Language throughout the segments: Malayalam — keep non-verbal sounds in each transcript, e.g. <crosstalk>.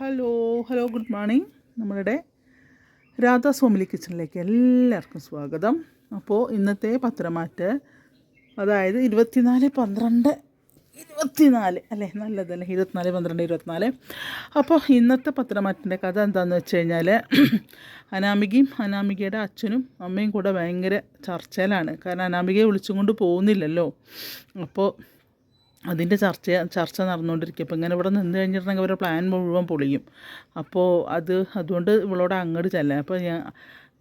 ഹലോ ഹലോ ഗുഡ് മോർണിംഗ് നമ്മളുടെ രാധാ സോമിലി കിച്ചണിലേക്ക് എല്ലാവർക്കും സ്വാഗതം. അപ്പോൾ ഇന്നത്തെ പത്രമാറ്റ് അതായത് ഇരുപത്തിനാല് പന്ത്രണ്ട് ഇരുപത്തിനാല് അല്ലേ? നല്ലതല്ലേ? ഇരുപത്തിനാല് പന്ത്രണ്ട് ഇരുപത്തിനാല്. അപ്പോൾ ഇന്നത്തെ പത്രമാറ്റിന്റെ കഥ എന്താണെന്ന് വെച്ച് കഴിഞ്ഞാൽ <clears throat> അനാമികയും അനാമികയുടെ അച്ഛനും അമ്മയും കൂടെ ഭയങ്കര ചർച്ചയിലാണ്. കാരണം അനാമികയെ വിളിച്ചുകൊണ്ട് പോകുന്നില്ലല്ലോ. അപ്പോൾ അതിന്റെ ചർച്ച ചർച്ച നടന്നുകൊണ്ടിരിക്കുക. അപ്പോൾ ഇങ്ങനെ ഇവിടെ നിന്ന് കഴിഞ്ഞിട്ടുണ്ടെങ്കിൽ അവരുടെ പ്ലാൻ മുഴുവൻ പൊളിയും. അപ്പോൾ അത് അതുകൊണ്ട് ഇവളോട് അങ്ങോട്ട് ചെല്ലാം. അപ്പോൾ ഞാൻ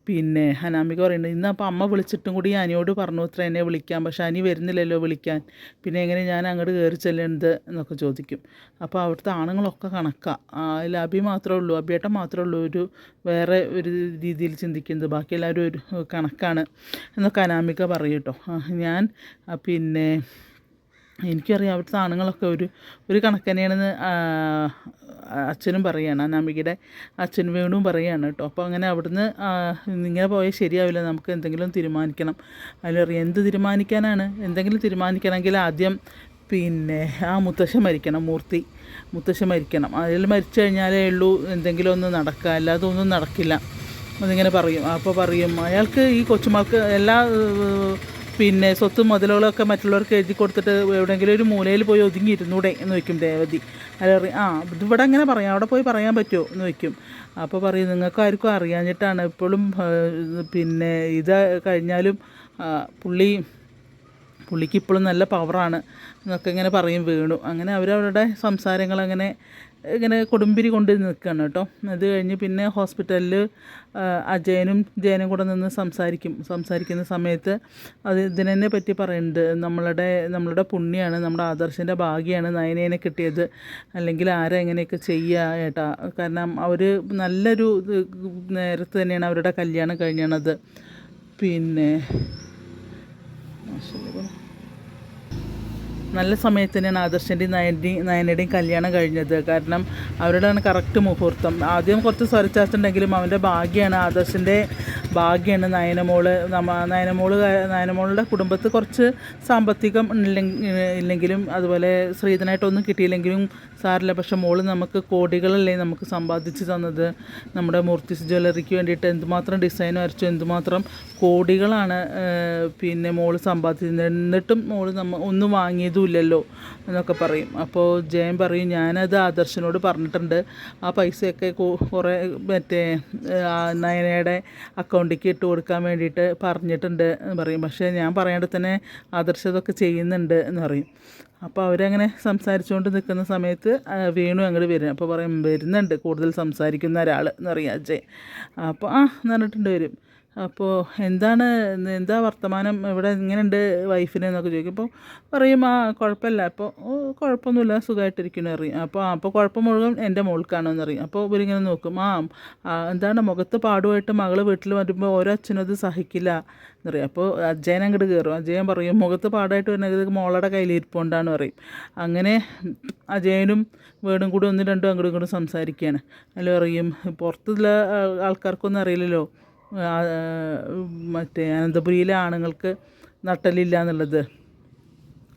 പിന്നെ അനാമിക പറയുന്നുണ്ട് ഇന്ന് അപ്പോൾ അമ്മ വിളിച്ചിട്ടും കൂടി അനിയോട് പറഞ്ഞു ഇത്ര എന്നെ വിളിക്കാൻ. പക്ഷെ അനി വരുന്നില്ലല്ലോ വിളിക്കാൻ. പിന്നെ എങ്ങനെ ഞാൻ അങ്ങോട്ട് കയറി ചെല്ലേണ്ടത് എന്നൊക്കെ ചോദിക്കും. അപ്പോൾ അവിടുത്തെ ആണുങ്ങളൊക്കെ കണക്കാണ് അതിൽ അബി മാത്രമേ ഉള്ളൂ. അബിയേട്ടൻ മാത്രമേ ഉള്ളൂ. ഒരു വേറെ ഒരു രീതിയിൽ ചിന്തിക്കുന്നത്. ബാക്കി എല്ലാവരും ഒരു കണക്കാണ് എന്നൊക്കെ അനാമിക പറയും ഞാൻ പിന്നെ എനിക്കറിയാം അവിടുത്തെ ആണുങ്ങളൊക്കെ ഒരു ഒരു കണക്ക് തന്നെയാണെന്ന് അച്ഛനും പറയുകയാണ് അനാമികയുടെ അച്ഛനും വീണ്ടും പറയുകയാണ് കേട്ടോ. അപ്പോൾ അങ്ങനെ അവിടുന്ന് ഇങ്ങനെ പോയാൽ ശരിയാവില്ല. നമുക്ക് എന്തെങ്കിലും തീരുമാനിക്കണം. അതിലറിയാം എന്ത് തീരുമാനിക്കാനാണ്? എന്തെങ്കിലും തീരുമാനിക്കണമെങ്കിൽ ആദ്യം പിന്നെ ആ മുത്തശ്ശൻ മരിക്കണം മൂർത്തി മുത്തശ്ശൻ മരിക്കണം. അതിൽ മരിച്ചു കഴിഞ്ഞാലേ ഉള്ളൂ എന്തെങ്കിലും ഒന്ന് നടക്കുക. അല്ലാതെ ഒന്നും നടക്കില്ല. അതിങ്ങനെ പറയും. അപ്പോൾ പറയും അയാൾക്ക് ഈ കൊച്ചുമൾക്ക് എല്ലാ പിന്നെ സ്വത്തും മുതലുകളൊക്കെ മറ്റുള്ളവർക്ക് എഴുതി കൊടുത്തിട്ട് എവിടെയെങ്കിലും ഒരു മൂലയിൽ പോയി ഒതുങ്ങി ഇരുന്നൂടെ എന്ന് വയ്ക്കും ദേവതി. അല്ല ആ ഇതിവിടെ അങ്ങനെ പറയാം. അവിടെ പോയി പറയാൻ പറ്റുമോ എന്ന് വയ്ക്കും അപ്പോൾ പറയും നിങ്ങൾക്ക് ആർക്കും അറിയാഞ്ഞിട്ടാണ്. ഇപ്പോഴും പിന്നെ ഇത് കഴിഞ്ഞാലും പുള്ളി പുള്ളിക്ക് ഇപ്പോഴും നല്ല പവറാണ് എന്നൊക്കെ ഇങ്ങനെ പറയും വീണു അങ്ങനെ അവരവരുടെ സംസാരങ്ങൾ അങ്ങനെ ഇങ്ങനെ കൊടുമ്പിരി കൊണ്ട് നിൽക്കുകയാണ് കേട്ടോ. അത് കഴിഞ്ഞ് പിന്നെ ഹോസ്പിറ്റലിൽ അജയനും ജയനും കൂടെ നിന്ന് സംസാരിക്കും. സംസാരിക്കുന്ന സമയത്ത് അത് ഇതിനെ പറ്റി പറയുന്നുണ്ട്. നമ്മളുടെ നമ്മളുടെ പുണ്യാണ് നമ്മുടെ ആദർശിന്റെ ഭാഗ്യമാണ് നയനേനെ കിട്ടിയത്. അല്ലെങ്കിൽ ആരാ എങ്ങനെയൊക്കെ ചെയ്യുക ഏട്ടാ. കാരണം അവർ നല്ലൊരു നേരത്തെ തന്നെയാണ് അവരുടെ കല്യാണം കഴിഞ്ഞണത് പിന്നെ നല്ല സമയത്ത് തന്നെയാണ് ആദർശന്റെയും നയന്റെയും നയനയുടെയും കല്യാണം കഴിഞ്ഞത്. കാരണം അവരുടെയാണ് കറക്റ്റ് മുഹൂർത്തം. ആദ്യം കുറച്ച് സ്വരച്ചാച്ചുണ്ടെങ്കിലും അവന്റെ ഭാഗ്യമാണ് ആദർശന്റെ ഭാഗ്യമാണ് നയനമോൾ. നമ്മ നയനമോൾ നയനമോളുടെ കുടുംബത്ത് കുറച്ച് സാമ്പത്തികം ഇല്ലെങ്കി- ഇല്ലെങ്കിലും അതുപോലെ ശ്രീധനായിട്ടൊന്നും കിട്ടിയില്ലെങ്കിലും സാറില്ല പക്ഷെ മോൾ നമുക്ക് കോടികളല്ലേ നമുക്ക് സമ്പാദിച്ച് തന്നത്? നമ്മുടെ മൂർത്തിസ് ജ്വല്ലറിക്ക് വേണ്ടിയിട്ട് എന്തുമാത്രം ഡിസൈൻ വരച്ചു എന്തുമാത്രം കോടികളാണ് പിന്നെ മോൾ സമ്പാദിച്ചത് എന്നിട്ടും മോൾ നമ്മ ഒന്നും വാങ്ങിയതും ഇല്ലല്ലോ എന്നൊക്കെ പറയും. അപ്പോൾ ജയൻ പറയും ഞാനത് ആദർശനോട് പറഞ്ഞിട്ടുണ്ട്. ആ പൈസയൊക്കെ കുറേ മറ്റേ നയനയുടെ അക്കൗണ്ടിലേക്ക് ഇട്ട് കൊടുക്കാൻ വേണ്ടിയിട്ട് പറഞ്ഞിട്ടുണ്ട് എന്ന് പറയും. പക്ഷേ ഞാൻ പറയാണ്ട് തന്നെ ആദർശ ഇതൊക്കെ ചെയ്യുന്നുണ്ട് എന്ന് പറയും. അപ്പോൾ അവരങ്ങനെ സംസാരിച്ചുകൊണ്ട് നിൽക്കുന്ന സമയത്ത് വീണു അങ്ങോട്ട് വരും. അപ്പോൾ പറയും വരുന്നുണ്ട്. കൂടുതൽ സംസാരിക്കുന്ന ഒരാൾ എന്ന് പറയും അജയ്. അപ്പോൾ ആ എന്ന് പറഞ്ഞിട്ടുണ്ട് വരും. അപ്പോൾ എന്താണ് എന്താ വർത്തമാനം? ഇവിടെ ഇങ്ങനെയുണ്ട് വൈഫിന് എന്നൊക്കെ ചോദിക്കും. അപ്പോൾ പറയും ആ കുഴപ്പമില്ല. അപ്പോൾ കുഴപ്പമൊന്നുമില്ല. സുഖമായിട്ടിരിക്കുന്നു അറിയും അപ്പോൾ അപ്പോൾ കുഴപ്പം മുഴുവൻ എന്റെ മോൾക്കാണോ എന്നറിയും അപ്പോൾ ഇവരിങ്ങനെ നോക്കും. ആ എന്താണ്? മുഖത്ത് പാടുമായിട്ട് മകൾ വീട്ടിൽ വരുമ്പോൾ ഓരോ അച്ഛനും അത് സഹിക്കില്ല എന്നറിയും അപ്പോൾ അജയൻ അങ്ങോട്ട് കയറും. അജയൻ പറയും മുഖത്ത് പാടായിട്ട് വരുന്നത് മോളുടെ കയ്യിലിരിപ്പുണ്ടാന്ന് പറയും. അങ്ങനെ അജയനും വീടും കൂടി ഒന്ന് രണ്ടും അങ്ങോട്ടും ഇങ്ങോട്ടും സംസാരിക്കുകയാണ്. അല്ല പറയും പുറത്തുള്ള ആൾ- ആൾക്കാർക്കൊന്നും അറിയില്ലല്ലോ. മറ്റേ അനന്തപുരിയിലെ ആണുങ്ങൾക്ക് നട്ടലില്ല എന്നുള്ളത്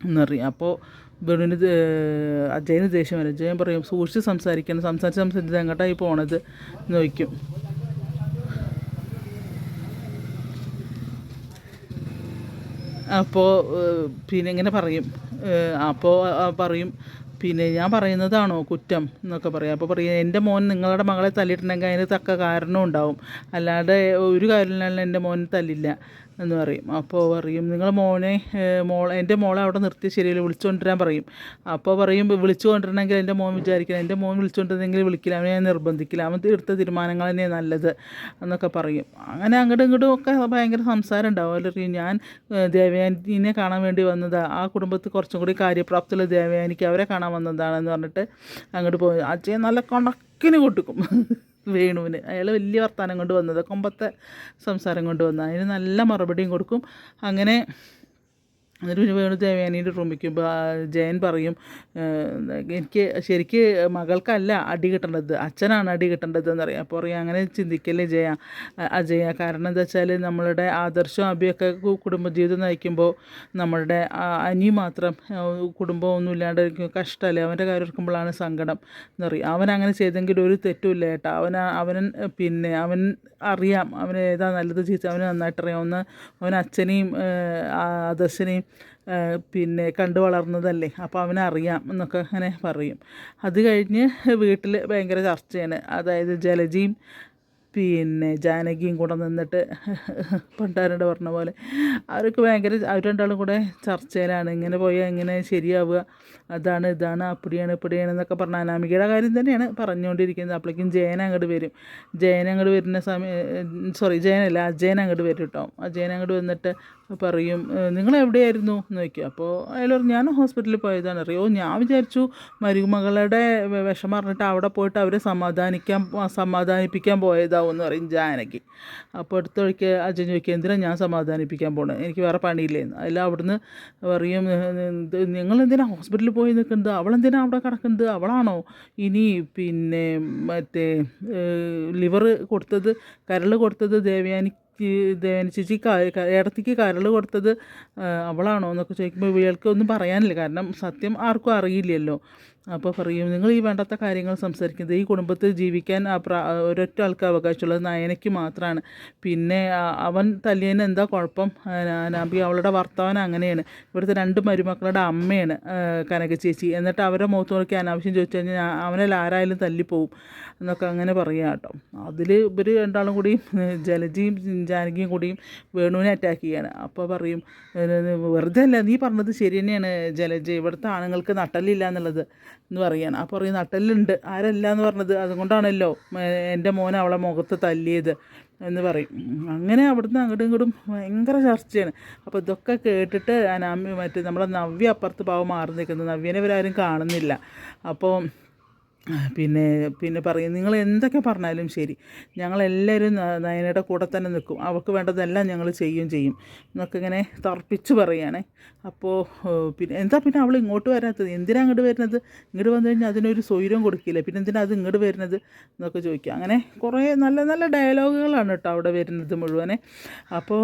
എന്നറിയാം. അപ്പോൾ വേണുവിന് ദേ- അജയന് ദേഷ്യം വരും. അജയൻ പറയും സൂക്ഷിച്ച് സംസാരിക്കണം. സംസാരിച്ച് സംസാരിച്ച് എങ്ങോട്ടായി പോണത്? എന്ന് ചോദിക്കും. അപ്പോൾ പിന്നെ ഇങ്ങനെ പറയും. അപ്പോൾ പറയും പിന്നെ ഞാൻ പറയുന്നതാണോ കുറ്റം എന്നൊക്കെ പറയാം. അപ്പോൾ പറയും എന്റെ മോൻ നിങ്ങളുടെ മകളെ തല്ലിയിട്ടുണ്ടെങ്കിൽ അതിന് തക്ക കാരണം ഉണ്ടാവും. അല്ലാതെ ഒരു കാരണമില്ല എന്റെ മോൻ തല്ലില്ല. എന്ന് പറയും. അപ്പോൾ പറയും നിങ്ങൾ മോനെ മോൾ എന്റെ മോളെ അവിടെ നിർത്തി ശരിയിൽ വിളിച്ചുകൊണ്ടിരാൻ പറയും. അപ്പോൾ പറയും വിളിച്ചു കൊണ്ടിരണമെങ്കിൽ എന്റെ മോൻ വിചാരിക്കണം. എന്റെ മോൻ വിളിച്ചുകൊണ്ടിരുന്നെങ്കിൽ വിളിക്കില്ല. അവനെ ഞാൻ നിർബന്ധിക്കില്ല. അവൻ എടുത്ത തീരുമാനങ്ങൾ തന്നെ നല്ലത്. എന്നൊക്കെ പറയും. അങ്ങനെ അങ്ങോട്ടും ഇങ്ങോട്ടും ഒക്കെ ഭയങ്കര സംസാരം ഉണ്ടാവും. അല്ലെങ്കിൽ ഞാൻ ദേവയാനിനെ കാണാൻ വേണ്ടി വന്നതാ. ആ കുടുംബത്തിൽ കുറച്ചും കൂടി കാര്യപ്രാപ്തിയുള്ള ദേവയാനിക്ക് അവരെ കാണാൻ വന്നതാണെന്ന് പറഞ്ഞിട്ട് അങ്ങോട്ട് പോയി. അച്ഛൻ നല്ല കണക്കിന് കൊട്ടുക്കും. വേണുവിന്. അയാൾ വലിയ വർത്തമാനം കൊണ്ട് വന്നത് കൊമ്പത്തെ സംസാരം കൊണ്ട് വന്നത്. അതിന് നല്ല മറുപടിയും കൊടുക്കും. അങ്ങനെ എന്നിട്ട് പിന്നെ വേണു ദേവയാനീന്റെ റൂമിക്കുമ്പോൾ ജയൻ പറയും എനിക്ക് ശരിക്ക് മകൾക്കല്ല അടി കിട്ടേണ്ടത് അച്ഛനാണ് അടി കിട്ടേണ്ടത് എന്നറിയാം. അപ്പോൾ പറയും അങ്ങനെ ചിന്തിക്കല്ലേ ജയ? അജയ. കാരണം എന്താ വെച്ചാൽ നമ്മളുടെ ആദർശവും അഭിയൊക്കെ കുടുംബജീവിതം നയിക്കുമ്പോൾ നമ്മളുടെ അനി മാത്രം കുടുംബം ഒന്നും ഇല്ലാണ്ട് കഷ്ടമല്ലേ അവന്റെ കാര്യം ഓർക്കുമ്പോഴാണ് സങ്കടം എന്നറിയാം. അവൻ അങ്ങനെ ചെയ്തെങ്കിൽ ഒരു തെറ്റുമില്ല ഏട്ടാ. അവൻ അവൻ പിന്നെ അവൻ അറിയാം. അവൻ ഏതാ നല്ലത് ചീത്ത അവന് നന്നായിട്ട് ഒന്ന് അവൻ അച്ഛനെയും ആദർശനെയും പിന്നെ കണ്ടു വളർന്നതല്ലേ? അപ്പോൾ അവനറിയാം എന്നൊക്കെ അങ്ങനെ പറയും. അത് കഴിഞ്ഞ് വീട്ടിൽ ഭയങ്കര ചർച്ചയാണ്. അതായത് ജലജയും പിന്നെ ജാനകിയും കൂടെ നിന്നിട്ട് <laughs> പണ്ടാരോട് പറഞ്ഞ പോലെ അവർക്ക് ഭയങ്കര അവർ രണ്ടാളും കൂടെ ചർച്ചയിലാണ്. ഇങ്ങനെ പോയാൽ എങ്ങനെ ശരിയാവുക. അതാണ് ഇതാണ് അപ്പടിയാണ് ഇപ്പടിയാണ് എന്നൊക്കെ പറഞ്ഞ അനാമികയുടെ കാര്യം തന്നെയാണ് പറഞ്ഞുകൊണ്ടിരിക്കുന്നത്. അപ്പോഴേക്കും ജയൻ അങ്ങോട്ട് വരും. ജയൻ അങ്ങോട്ട് വരുന്ന സമയം സോറി ജയനല്ല അജയൻ അങ്ങോട്ട് വരും കേട്ടോ അജയൻ അങ്ങോട്ട് വന്നിട്ട് പറയും നിങ്ങൾ എവിടെയായിരുന്നു? എന്ന് ചോദിക്കും. അപ്പോൾ അയാൾ ഞാൻ ഹോസ്പിറ്റലിൽ പോയതാണ്. അറിയോ ഞാൻ വിചാരിച്ചു മരുമകളുടെ വിഷം വിഷമം അറിഞ്ഞിട്ട് അവിടെ പോയിട്ട് അവരെ സമാധാനിക്കാൻ സമാധാനിപ്പിക്കാൻ പോയതാവും എന്ന് പറയും ജാനകി. അപ്പോൾ അടുത്ത വഴിക്ക് ചോദിക്കുക എന്തിനാണ് ഞാൻ സമാധാനിപ്പിക്കാൻ പോണത് എനിക്ക് വേറെ പണിയില്ലായിരുന്നു അതിൽ അവിടുന്ന് പറയും നിങ്ങൾ എന്തിനാ ഹോസ്പിറ്റലിൽ പോയി നിൽക്കുന്നത്? അവളെന്തിനാണ് അവിടെ കിടക്കുന്നത്? അവളാണോ ഇനി പിന്നെ മറ്റേ ലിവർ കൊടുത്തത് കരൾ കൊടുത്തത് ദേവയാനി ചേച്ചി ഏടത്തിക്ക് കരൾ കൊടുത്തത് അവളാണോ എന്നൊക്കെ ചോദിക്കുമ്പോൾ ഇയാൾക്ക് ഒന്നും പറയാനില്ല. കാരണം സത്യം ആർക്കും അറിയില്ലല്ലോ. അപ്പോൾ പറയും നിങ്ങൾ ഈ വേണ്ടാത്ത കാര്യങ്ങൾ സംസാരിക്കുന്നത് ഈ കുടുംബത്തിൽ ജീവിക്കാൻ ആ ഒരൊറ്റ ആൾക്ക് അവകാശമുള്ളത് നയനയ്ക്ക് മാത്രമാണ് പിന്നെ അവൻ തല്ലിയതിന് എന്താ കുഴപ്പം? നബി അവളുടെ ഭർത്താവൻ അങ്ങനെയാണ്. ഇവിടുത്തെ രണ്ട് മരുമക്കളുടെ അമ്മയാണ് കനക ചേച്ചി. എന്നിട്ട് അവരെ മുഖത്ത് നോക്കി അനാവശ്യം ചോദിച്ചു കഴിഞ്ഞാൽ അവനെ ആരായാലും തല്ലിപ്പോവും. എന്നൊക്കെ അങ്ങനെ പറയാം കേട്ടോ. അതിൽ ഇവർ രണ്ടാളും കൂടി ജലജിയും ജാനകിയും കൂടിയും വേണുവിനെ അറ്റാക്ക് ചെയ്യാണ്. അപ്പോൾ പറയും "ഏഹ്, വെറുതെ അല്ല നീ പറഞ്ഞത് ശരി തന്നെയാണ് ജലജ. ഇവിടുത്തെ ആണുങ്ങൾക്ക് നട്ടലില്ല എന്നുള്ളത്. എന്ന് പറയാണ് അപ്പോൾ പറയും നട്ടലുണ്ട് ആരല്ല എന്ന് പറഞ്ഞത്. അതുകൊണ്ടാണല്ലോ എന്റെ മോൻ അവളെ മുഖത്ത് തല്ലിയത് എന്ന് പറയും. അങ്ങനെ അവിടുന്ന് അങ്ങോട്ടും ഇങ്ങോട്ടും ഭയങ്കര ചർച്ചയാണ്. അപ്പോൾ ഇതൊക്കെ കേട്ടിട്ട് അനാമി മറ്റേ നമ്മളെ നവ്യ അപ്പുറത്ത് പാവം മാറി നിൽക്കുന്നത് നവ്യനെ ഇവരാരും കാണുന്നില്ല. അപ്പോൾ പിന്നെ പിന്നെ പറയും നിങ്ങൾ എന്തൊക്കെ പറഞ്ഞാലും ശരി. ഞങ്ങളെല്ലാവരും നയനയുടെ കൂടെ തന്നെ നിൽക്കും. അവൾക്ക് വേണ്ടതെല്ലാം ഞങ്ങൾ ചെയ്യും ചെയ്യും. എന്നൊക്കെ ഇങ്ങനെ തർപ്പിച്ച് പറയുകയാണേ. അപ്പോൾ പിന്നെ എന്താ പിന്നെ അവൾ ഇങ്ങോട്ട് വരാത്തത്? എന്തിനാണ് അങ്ങോട്ട് വരുന്നത്? ഇങ്ങോട്ട് വന്നു കഴിഞ്ഞാൽ അതിനൊരു സ്വൈരം കൊടുക്കില്ല? പിന്നെ എന്തിനാ അത് ഇങ്ങോട്ട് വരുന്നത്? എന്നൊക്കെ ചോദിക്കുക അങ്ങനെ കുറേ നല്ല നല്ല ഡയലോഗുകളാണ് കേട്ടോ അവിടെ വരുന്നത് മുഴുവനെ. അപ്പോൾ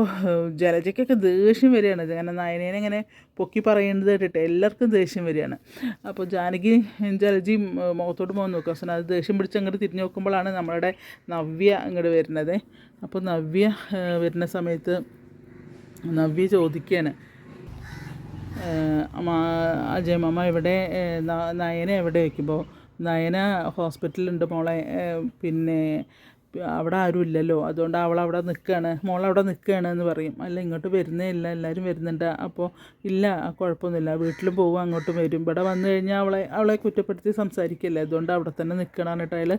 ജലജയ്ക്കൊക്കെ ദേഷ്യം വരികയാണ്. കാരണം നയനേനെ ഇങ്ങനെ പൊക്കി പറയുന്നത് കേട്ടിട്ട് എല്ലാവർക്കും ദേഷ്യം വരികയാണ്. അപ്പോൾ ജാനകി ജലജി മുഖത്തോട്ട് പോകാൻ നോക്കുക. അവസാനം അത് ദേഷ്യം പിടിച്ച് അങ്ങോട്ട് തിരിഞ്ഞ് നോക്കുമ്പോഴാണ് നമ്മളുടെ നവ്യ അങ്ങോട്ട് വരുന്നത്. അപ്പോൾ നവ്യ വരുന്ന സമയത്ത് നവ്യ ചോദിക്കുകയാണ്. അജയമാമ എവിടെ? നയന എവിടെ? വയ്ക്കുമ്പോൾ നയന ഹോസ്പിറ്റലുണ്ട് മോളെ. പിന്നെ അവിടെ ആരും ഇല്ലല്ലോ. അതുകൊണ്ട് അവൾ അവിടെ നിൽക്കുകയാണ് മോൾ അവിടെ നിൽക്കുകയാണ് എന്ന് പറയും. അല്ല ഇങ്ങോട്ട് വരുന്നേ ഇല്ല. എല്ലാവരും വരുന്നുണ്ട്. അപ്പോൾ ഇല്ല കുഴപ്പമൊന്നുമില്ല. വീട്ടിൽ പോകും അങ്ങോട്ടും വരും. ഇവിടെ വന്നു കഴിഞ്ഞാൽ അവളെ അവളെ കുറ്റപ്പെടുത്തി സംസാരിക്കില്ല? അതുകൊണ്ട് അവിടെ തന്നെ നിൽക്കണമെന്ന് കേട്ടാൽ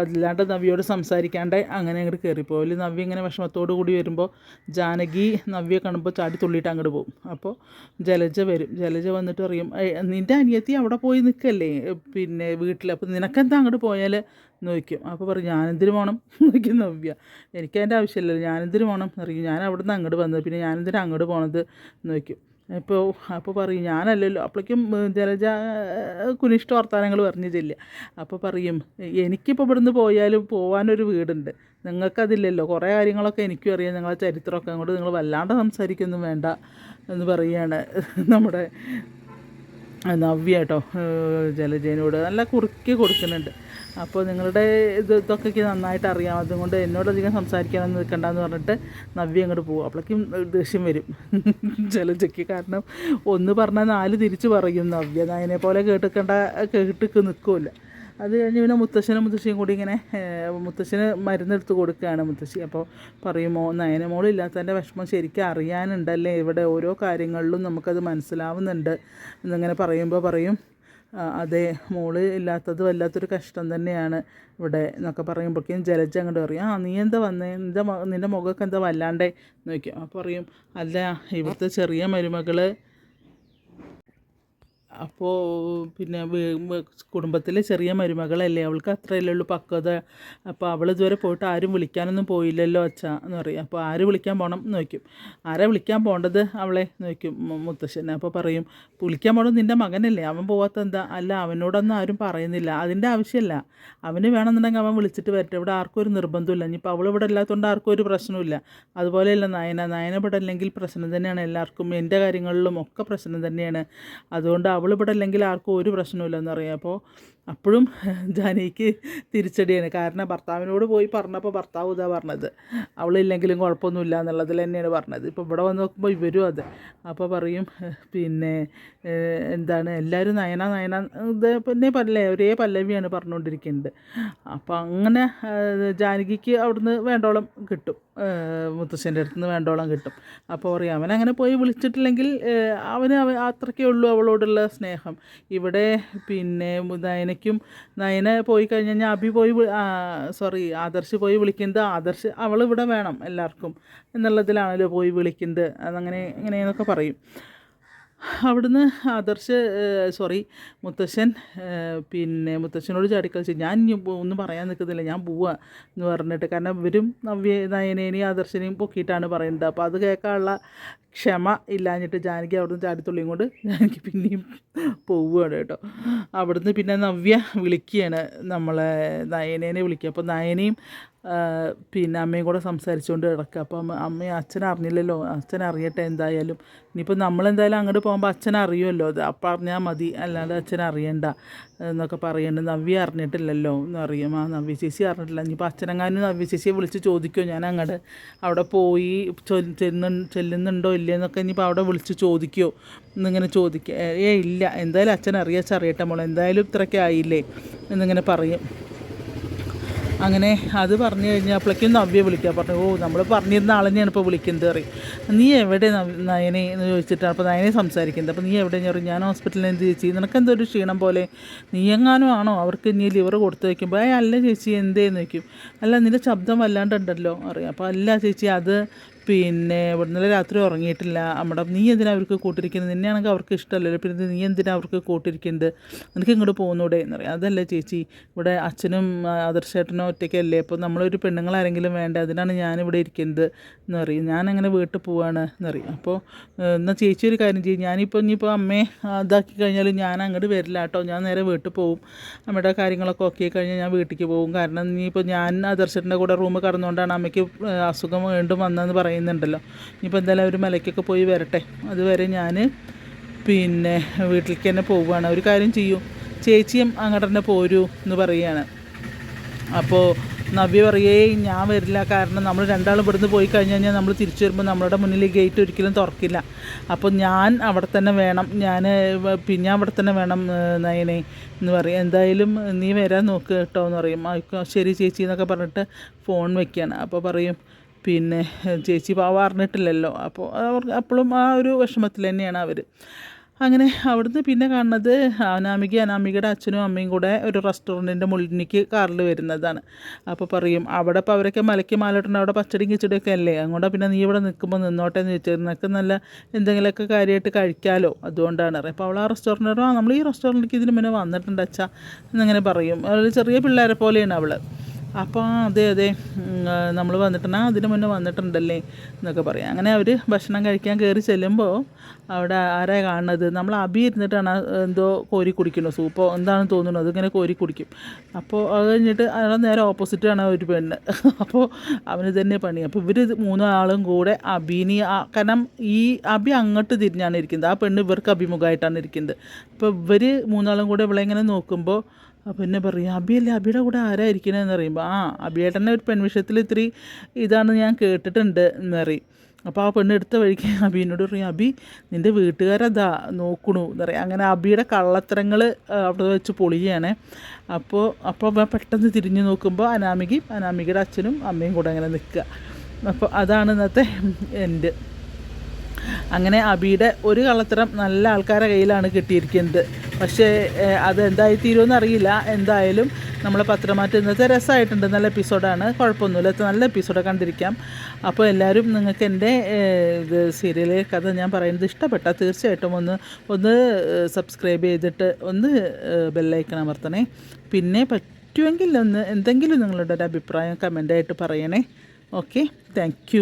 അല്ലാണ്ട് നവ്യോട് സംസാരിക്കാണ്ട് അങ്ങനെ അങ്ങോട്ട് കയറിപ്പോയി നവ്യ ഇങ്ങനെ വിഷമത്തോടു കൂടി വരുമ്പോൾ ജാനകി നവ്യ കാണുമ്പോൾ ചാടി തുള്ളിയിട്ട് അങ്ങോട്ട് പോകും അപ്പോൾ ജലജ വരും. ജലജ വന്നിട്ട് പറയും "ഏയ്, നിന്റെ അനിയത്തി അവിടെ പോയി നിൽക്കല്ലേ പിന്നെ വീട്ടിൽ അപ്പോൾ നിനക്കെന്താ അങ്ങോട്ട് പോയാൽ ചോദിക്കും അപ്പോൾ പറയും ഞാനെന്തിനു പോകണം <laughs> നോക്കും നവ്യ എനിക്ക് അതിന്റെ ആവശ്യമില്ലല്ലോ. ഞാനെന്തിനു പോകണം എന്നറിയും ഞാൻ അവിടെ നിന്ന് അങ്ങോട്ട് വന്നത്. പിന്നെ ഞാനെന്തിനാ അങ്ങോട്ട് പോണത്? നോക്കും ഇപ്പോൾ അപ്പോൾ പറയും ഞാനല്ലല്ലോ. അപ്പോഴേക്കും ജലജ കുനിഷ്ട കുനിഷ്ഠ വർത്താനങ്ങൾ പറഞ്ഞു അപ്പോൾ പറയും എനിക്കിപ്പോൾ ഇവിടുന്ന് പോയാലും പോകാനൊരു വീടുണ്ട്. നിങ്ങൾക്കതില്ലല്ലോ. കുറേ കാര്യങ്ങളൊക്കെ എനിക്കും അറിയാം. നിങ്ങളെ ചരിത്രമൊക്കെ അങ്ങോട്ട് നിങ്ങൾ വല്ലാണ്ട് സംസാരിക്കൊന്നും വേണ്ട എന്ന് പറയുകയാണ് നമ്മുടെ നവ്യ കേട്ടോ ജലജേനോട് നല്ല കുറുക്കി കൊടുക്കുന്നുണ്ട്. അപ്പോൾ നിങ്ങളുടെ ഇത് ഇതൊക്കെ നന്നായിട്ട് അറിയാം. അതുകൊണ്ട് എന്നോടധികം സംസാരിക്കാനൊന്നും നിൽക്കണ്ടെന്ന് പറഞ്ഞിട്ട് നവ്യ അങ്ങോട്ട് പോകും അപ്പോഴേക്കും ദേഷ്യം വരും. <laughs> ജലജയ്ക്ക് കാരണം ഒന്ന് പറഞ്ഞാൽ നാല് തിരിച്ച് പറയും. നവ്യ നായനെ പോലെ കേട്ടിക്കണ്ട കേട്ടിക്ക് നിൽക്കില്ല അത് കഴിഞ്ഞ് പിന്നെ മുത്തശ്ശനും മുത്തശ്ശിയും കൂടി ഇങ്ങനെ മുത്തശ്ശന് മരുന്നെടുത്ത് കൊടുക്കുകയാണ് മുത്തശ്ശി. അപ്പോൾ പറയുമോ നയനമോളില്ലാത്തതിന്റെ വിഷമം ശരിക്കും അറിയാനുണ്ടല്ലേ? ഇവിടെ ഓരോ കാര്യങ്ങളിലും നമുക്കത് മനസ്സിലാവുന്നുണ്ട്. എന്നിങ്ങനെ പറയുമ്പോൾ പറയും "ആ, അതെ മോൾ ഇല്ലാത്തത് വല്ലാത്തൊരു കഷ്ടം തന്നെയാണ് ഇവിടെ എന്നൊക്കെ പറയുമ്പോഴേക്കും ജലജ അങ്ങോട്ട് പറയും ആ നീ എന്താ വന്നേ? നിന്റെ നിന്റെ മുഖമൊക്കെ എന്താ വല്ലാണ്ടേ? ചോദിക്കും. അപ്പോൾ പറയും അല്ല ഇവിടുത്തെ ചെറിയ മരുമകൾ അപ്പോൾ പിന്നെ കുടുംബത്തിലെ ചെറിയ മരുമകളല്ലേ അവൾക്ക് അത്രയല്ലേ ഉള്ളൂ പക്വത. അപ്പോൾ അവൾ ഇതുവരെ പോയിട്ട് ആരും വിളിക്കാനൊന്നും പോയില്ലല്ലോ അച്ഛ എന്ന് പറയും. അപ്പോൾ ആര് വിളിക്കാൻ പോകണം നോക്കും ആരെ വിളിക്കാൻ പോകേണ്ടത് അവളെ നോക്കും മുത്തശ്ശനെ അപ്പോൾ പറയും വിളിക്കാൻ പോകണം നിന്റെ മകനല്ലേ. അവൻ പോകാത്ത എന്താ? അല്ല അവനോടൊന്നും ആരും പറയുന്നില്ല. അതിന്റെ ആവശ്യമില്ല അവന് വേണമെന്നുണ്ടെങ്കിൽ അവൻ വിളിച്ചിട്ട് വരട്ടെ. ഇവിടെ ആർക്കും ഒരു നിർബന്ധമില്ല ഇനിയിപ്പോൾ അവൾ ഇവിടെ ഇല്ലാത്തതുകൊണ്ട് ആർക്കും ഒരു പ്രശ്നമില്ല അതുപോലെയല്ല നയന. നയന ഇവിടെ അല്ലെങ്കിൽ പ്രശ്നം തന്നെയാണ് എല്ലാവർക്കും. എന്റെ കാര്യങ്ങളിലും ഒക്കെ പ്രശ്നം തന്നെയാണ്. അതുകൊണ്ട് അവൾ ഇവിടെ അല്ലെങ്കിൽ ആർക്കും ഒരു പ്രശ്നമില്ല എന്നറിയാം അപ്പോൾ അപ്പോഴും ജാനകിക്ക് തിരിച്ചടിയാണ്. കാരണം ഭർത്താവിനോട് പോയി പറഞ്ഞപ്പോൾ ഭർത്താവ് ഇതാ പറഞ്ഞത്. അവളില്ലെങ്കിലും കുഴപ്പമൊന്നുമില്ല എന്നുള്ളതിൽ തന്നെയാണ് പറഞ്ഞത്. ഇപ്പോൾ ഇവിടെ വന്ന് നോക്കുമ്പോൾ ഇവരും അതെ. അപ്പോൾ പറയും പിന്നെ എന്താണ് എല്ലാവരും നയന നയന ഇത് പിന്നെ പല്ലേ ഒരേ പല്ലവിയാണ് പറഞ്ഞുകൊണ്ടിരിക്കുന്നത്. അപ്പോൾ അങ്ങനെ ജാനകിക്ക് അവിടുന്ന് വേണ്ടോളം കിട്ടും. മുത്തശ്ശന്റെ അടുത്ത് നിന്ന് വേണ്ടോളം കിട്ടും. അപ്പോൾ പറയും അവൻ അങ്ങനെ പോയി വിളിച്ചിട്ടില്ലെങ്കിൽ അവന് അവ അത്രയ്ക്കേ ഉള്ളൂ അവളോടുള്ള സ്നേഹം. ഇവിടെ പിന്നെ നയനയ്ക്കും നയനെ പോയി കഴിഞ്ഞ് കഴിഞ്ഞാൽ അഭി പോയി സോറി ആദർശ് പോയി വിളിക്കുന്നത്. ആദർശ് അവൾ ഇവിടെ വേണം എല്ലാവർക്കും. എന്നുള്ളതിലാണല്ലോ പോയി വിളിക്കുന്നത്. അതങ്ങനെ ഇങ്ങനെയെന്നൊക്കെ പറയും. അവിടുന്ന് ആദർശ് സോറി മുത്തശ്ശൻ പിന്നെ മുത്തശ്ശനോട് ചാടിക്കളിച്ച് ഞാൻ ഒന്നും പറയാൻ നിൽക്കുന്നില്ല. ഞാൻ പോവുക എന്ന് പറഞ്ഞിട്ട്. കാരണം ഇവരും നവ്യ നയനേനെയും ആദർശനെയും പൊക്കിയിട്ടാണ് പറയുന്നത്. അപ്പോൾ അത് കേൾക്കാനുള്ള ക്ഷമ ഇല്ലാഞ്ഞിട്ട് ജാനകി അവിടുന്ന് ചാടിത്തുള്ളിയും കൊണ്ട് ജാനകി പിന്നെയും പോവുകയാണ് കേട്ടോ. അവിടുന്ന് പിന്നെ നവ്യ വിളിക്കുകയാണ് നമ്മളെ നയനേനെ വിളിക്കുക. അപ്പോൾ നയനയും പിന്നെ അമ്മയും കൂടെ സംസാരിച്ചുകൊണ്ട് കിടക്കുക അപ്പം അമ്മ അച്ഛൻ അറിഞ്ഞില്ലല്ലോ. അച്ഛൻ അറിയട്ടെ എന്തായാലും. ഇനിയിപ്പോൾ നമ്മളെന്തായാലും അങ്ങോട്ട് പോകുമ്പോൾ അച്ഛൻ അറിയുമല്ലോ. അത് അപ്പം അറിഞ്ഞാൽ മതി. അല്ലാതെ അച്ഛൻ അറിയണ്ട എന്നൊക്കെ പറയുന്നുണ്ട് നവ്യ അറിഞ്ഞിട്ടില്ലല്ലോ എന്ന് അറിയും ആ നവ്യ ചേച്ചി അറിഞ്ഞിട്ടില്ല. ഇനിയിപ്പോൾ അച്ഛനെങ്ങാനും നവ്യ ചേച്ചിയെ വിളിച്ച് ചോദിക്കുമോ ഞാൻ അങ്ങോട്ട് അവിടെ പോയി ചെല്ലുന്നു ചെല്ലുന്നുണ്ടോ ഇല്ലേ എന്നൊക്കെ ഇനിയിപ്പോൾ അവിടെ വിളിച്ച് ചോദിക്കുമോ എന്നിങ്ങനെ ചോദിക്കുക ഏ ഇല്ല. എന്തായാലും അച്ഛൻ അറിയാച്ചറിയട്ടെ മോളെ. എന്തായാലും ഇത്രയൊക്കെ ആയില്ലേ എന്നിങ്ങനെ പറയും. അങ്ങനെ അത് പറഞ്ഞു കഴിഞ്ഞപ്പോഴേക്കും നവ്യ വിളിക്കുക പറഞ്ഞു ഓ നമ്മൾ പറഞ്ഞിരുന്ന ആളെ ഞാൻ ഇപ്പോൾ വിളിക്കുന്നത് പറയും. നീ എവിടെ നയനെ എന്ന് ചോദിച്ചിട്ടാണ് അപ്പോൾ നയനെ സംസാരിക്കുന്നത്? അപ്പോൾ നീ എവിടെ? ഞാൻ ഞാൻ ഹോസ്പിറ്റലിൽ എന്ത് ചേച്ചി നിനക്ക് എന്തോ ഒരു ക്ഷീണം പോലെ? നീ എങ്ങാനും ആണോ? അവർക്ക് ഇനി ലിവർ കൊടുത്ത് വയ്ക്കുമ്പോൾ ഏ അല്ല ചേച്ചി എന്തേന്ന്? വയ്ക്കും അല്ല നിന്റെ ശബ്ദം വല്ലാണ്ടുണ്ടല്ലോ അറിയാം അപ്പോൾ അല്ല ചേച്ചി അത് പിന്നെ ഇന്നലെ രാത്രി ഉറങ്ങിയിട്ടില്ല. നമ്മുടെ നീ എന്തിനാ അവർക്ക് കൂട്ടിരിക്കുന്നത്? നിന്നെയാണെങ്കിൽ അവർക്ക് ഇഷ്ടമല്ലല്ലോ. പിന്നെ നീ എന്തിനാ അവർക്ക് കൂട്ടിരിക്കുന്നത്? നിനക്ക് ഇങ്ങോട്ട് പോകുന്നൂടെ എന്ന് പറയും അതല്ല ചേച്ചി ഇവിടെ അച്ഛനും ആദർശേട്ടനും ഒറ്റയ്ക്കല്ലേ? അപ്പോൾ നമ്മളൊരു പെണ്ണുങ്ങളാരെങ്കിലും വേണ്ട? അതിനാണ് ഞാനിവിടെ ഇരിക്കുന്നത് എന്ന് പറയും ഞാനങ്ങനെ വീട്ടിൽ പോവാണ് എന്ന് പറയും അപ്പോൾ എന്നാൽ ചേച്ചി ഒരു കാര്യം ചെയ്യും. ഞാനിപ്പോൾ ഇനിയിപ്പോൾ അമ്മയെ ഇതാക്കി കഴിഞ്ഞാലും ഞാൻ അങ്ങോട്ട് വരില്ല കേട്ടോ. ഞാൻ നേരെ വീട്ടിൽ പോവും. അമ്മയുടെ കാര്യങ്ങളൊക്കെ ഓക്കെ കഴിഞ്ഞാൽ ഞാൻ വീട്ടിലേക്ക് പോകും കാരണം ഇനിയിപ്പോൾ ഞാൻ ആദർശേട്ടന്റെ കൂടെ റൂം കടന്നുകൊണ്ടാണ് അമ്മയ്ക്ക് അസുഖം വീണ്ടും വന്നതെന്ന് പറയുന്നുണ്ടല്ലോ. ഇനിയിപ്പോൾ എന്തായാലും അവർ മലയ്ക്കൊക്കെ പോയി വരട്ടെ. അതുവരെ ഞാൻ പിന്നെ വീട്ടിലേക്ക് തന്നെ പോവുകയാണ്. ഒരു കാര്യം ചെയ്യൂ. ചേച്ചിയും അങ്ങോട്ട് തന്നെ പോരൂ എന്ന് പറയുകയാണ്. അപ്പോൾ നവ്യ പറയേ ഞാൻ വരില്ല. കാരണം നമ്മൾ രണ്ടാളും ഇവിടുന്ന് പോയി കഴിഞ്ഞ് കഴിഞ്ഞാൽ നമ്മൾ തിരിച്ചു വരുമ്പോൾ നമ്മളുടെ മുന്നിൽ ഗേറ്റ് ഒരിക്കലും തുറക്കില്ല. അപ്പോൾ ഞാൻ അവിടെ തന്നെ വേണം. ഞാൻ പിന്നെ അവിടെ തന്നെ വേണം നയനെ എന്ന് പറയും. എന്തായാലും നീ വരാൻ നോക്ക് കേട്ടോ എന്ന് പറയും. ശരി ചേച്ചി എന്നൊക്കെ പറഞ്ഞിട്ട് ഫോൺ വെക്കുകയാണ്. അപ്പോൾ പറയും പിന്നെ ചേച്ചി പാവ അറിഞ്ഞിട്ടില്ലല്ലോ. അപ്പോൾ അവർ അപ്പോഴും ആ ഒരു വിഷമത്തിൽ തന്നെയാണ് അവർ. അങ്ങനെ അവിടുന്ന് പിന്നെ കാണുന്നത് അനാമിക അനാമികയുടെ അച്ഛനും അമ്മയും കൂടെ ഒരു റെസ്റ്റോറന്റിന്റെ മുന്നിലേക്ക് കാറിൽ വരുന്നതാണ്. അപ്പോൾ പറയും അവിടെ ഇപ്പോൾ അവരൊക്കെ മലയ്ക്ക് മാലിട്ടുണ്ട് അവിടെ പച്ചടിയും കിച്ചടിയൊക്കെ അല്ലേ? അങ്ങോട്ട് പിന്നെ നീ ഇവിടെ നിൽക്കുമ്പോൾ നിന്നോട്ടെ എന്ന് ചോദിച്ചത് നിനക്ക് നല്ല എന്തെങ്കിലുമൊക്കെ കാര്യമായിട്ട് കഴിക്കാമല്ലോ അതുകൊണ്ടാണ് അപ്പോൾ അവൾ ആ റെസ്റ്റോറന്റ് ആ നമ്മൾ ഈ റെസ്റ്റോറന്റിലേക്ക് ഇതിന് മുന്നേ വന്നിട്ടുണ്ട് അച്ഛാ എന്നിങ്ങനെ പറയും. അവൾ ചെറിയ പിള്ളേരെ പോലെയാണ് അവൾ. അപ്പോൾ അതെ അതെ. നമ്മൾ വന്നിട്ടുണ്ടെങ്കിൽ അതിന് മുന്നേ വന്നിട്ടുണ്ടല്ലേ എന്നൊക്കെ പറയാം. അങ്ങനെ അവർ ഭക്ഷണം കഴിക്കാൻ കയറി ചെല്ലുമ്പോൾ അവിടെ ആരാ കാണുന്നത്? നമ്മൾ അബി ഇരുന്നിട്ടാണ് എന്തോ കോരി കുടിക്കുന്നത് സൂപ്പോ എന്താണെന്ന് തോന്നുന്നു. അതിങ്ങനെ കോരി കുടിക്കും. അപ്പോൾ അത് കഴിഞ്ഞിട്ട് അയാളെ നേരെ ഓപ്പോസിറ്റാണ് ഒരു പെണ്ണ്. അപ്പോൾ അവന് തന്നെ പണി. അപ്പോൾ ഇവർ മൂന്നാളും കൂടെ അബിനി കാരണം ഈ അബി അങ്ങോട്ട് തിരിഞ്ഞാണ് ഇരിക്കുന്നത്. ആ പെണ്ണ് ഇവർക്ക് അഭിമുഖമായിട്ടാണ് ഇരിക്കുന്നത്. അപ്പോൾ ഇവർ മൂന്നാളും കൂടെ ഇവളെ ഇങ്ങനെ നോക്കുമ്പോൾ അപ്പോൾ പിന്നെ പറയും അബിയല്ലേ അബിയുടെ കൂടെ ആരാ ഇരിക്കണതെന്ന് പറയുമ്പോൾ ആ അബിയേട്ടന്റെ ഒരു പെൺവിഷയത്തിൽ ഇത്തിരി ഇതാണ് ഞാൻ കേട്ടിട്ടുണ്ട് എന്ന് പറയും. അപ്പോൾ ആ പെണ്ണ് എടുത്ത വഴിക്ക് അബീനോട് പറയും അബി നിന്റെ വീട്ടുകാരതാ നോക്കണു എന്ന് പറയും. അങ്ങനെ അബിയുടെ കള്ളത്തരങ്ങൾ അവിടെ വെച്ച് പൊളിയാണ്. അപ്പോൾ അപ്പോൾ പെട്ടെന്ന് തിരിഞ്ഞു നോക്കുമ്പോൾ അനാമികയും അനാമികയുടെ അച്ഛനും അമ്മയും കൂടെ അങ്ങനെ നിൽക്കുക. അപ്പോൾ അതാണ് ഇന്നത്തെ എന്റെ അങ്ങനെ അബിയുടെ ഒരു കള്ളത്തരം നല്ല ആൾക്കാരുടെ കയ്യിലാണ് കിട്ടിയിരിക്കുന്നത്. പക്ഷേ ഏഹ്, അത് എന്തായി തീരുമെന്ന് അറിയില്ല. എന്തായാലും നമ്മളെ പത്രമാറ്റം ഇന്നത്തെ രസമായിട്ടുണ്ട്. നല്ല എപ്പിസോഡാണ്. കുഴപ്പമൊന്നുമില്ല. നല്ല എപ്പിസോഡ് കണ്ടിരിക്കാം. അപ്പോൾ എല്ലാവരും നിങ്ങൾക്ക് എന്റെ ഇത് സീരിയൽ കഥ ഞാൻ പറയുന്നത് ഇഷ്ടപ്പെട്ടാൽ തീർച്ചയായിട്ടും ഒന്ന് ഒന്ന് സബ്സ്ക്രൈബ് ചെയ്തിട്ട് ഒന്ന് ബെല്ലൈക്കൺ അമർത്തണേ. പിന്നെ പറ്റുമെങ്കിൽ ഒന്ന് എന്തെങ്കിലും നിങ്ങളുടെ ഒരു അഭിപ്രായം കമന്റായിട്ട് പറയണേ. ഓക്കെ. താങ്ക്